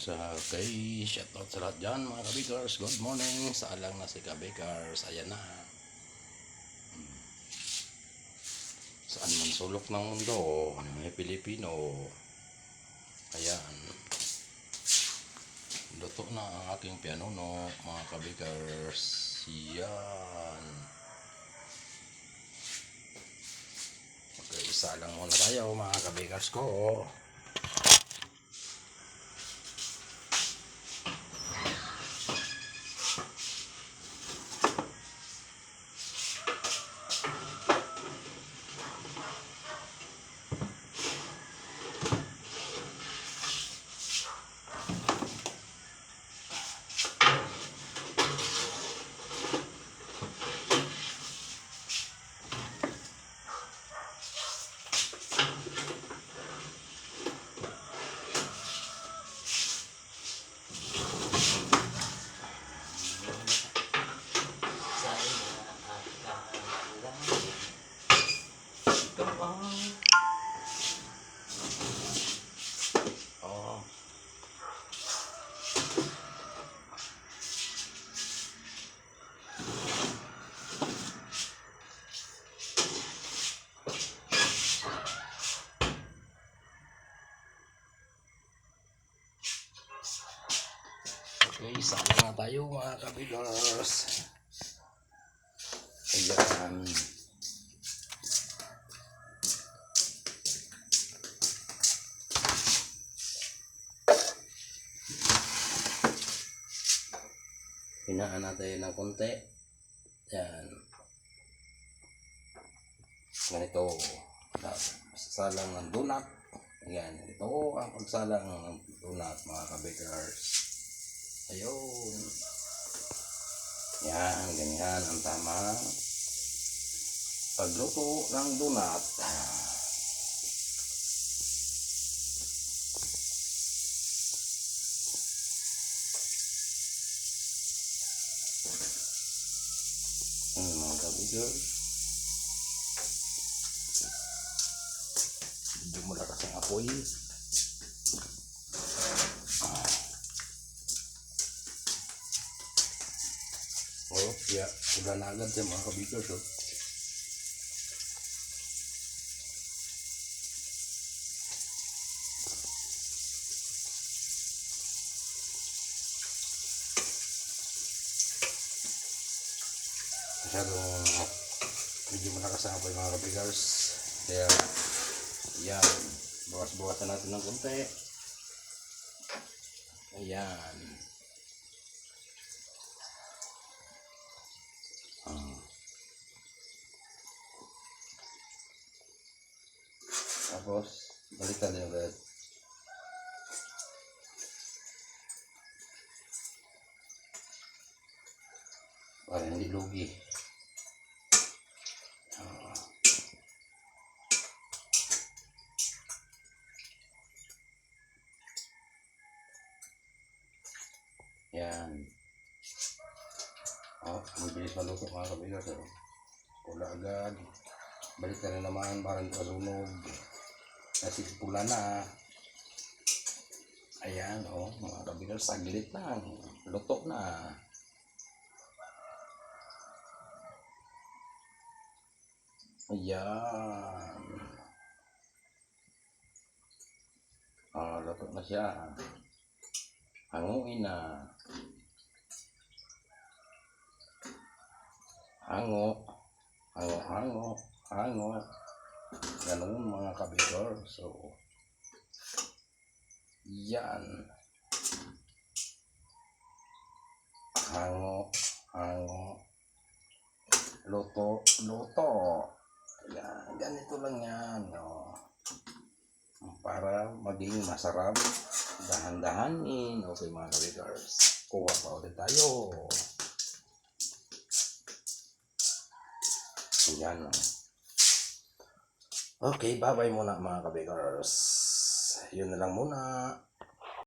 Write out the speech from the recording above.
Sa kay shoutout sa lahat dyan mga kabikers. Good morning. Saalang na si kabikers. Ayan na. Hmm. Saan man sulok ng mundo, may Pilipino. Ayan. Luto na ang aking pianono, mga kabikers. Yan. Okay, isa lang muna tayo mga kabikers ko. Okay, sama na tayo mga kabigars. Ayan. Hinaan natin ng konti. Yan. Ganito. Sasalang ng donut. Yan. Ito ang pagsalang ng donut mga kabikers. Ayun. Yan. Ganyan ang tama. Pagluto ng donut. Yan mga kabikers. Medyo malakas ang apoy. Ya, udah na agad siya mga kabikers. Masyadong medyo malakas ang apoy mga ng konti. Ayan. Tapos, balikan yung red. Para hindi lugi. Ah. Yan. Oh, mabilis maluto mga kabigas. Oh. Pula agad. Balik na naman, parang kasunog. Kasi pula na. Ayan, oh, mga kabigas, saglit lang. Luto na. Ayan. Ah, luto na siya. Hanguin na. Hango. Hango, hango, hango. Ganun mga kabidor. So, yan. Hango, hango. Luto, luto. Yan, ganito lang yan. No? Para maging masarap. Dahan-dahanin. Okay mga kabidors. Kuha pa ulit tayo. Yan. Okay, bye-bye muna mga kabigars. Yun na lang muna.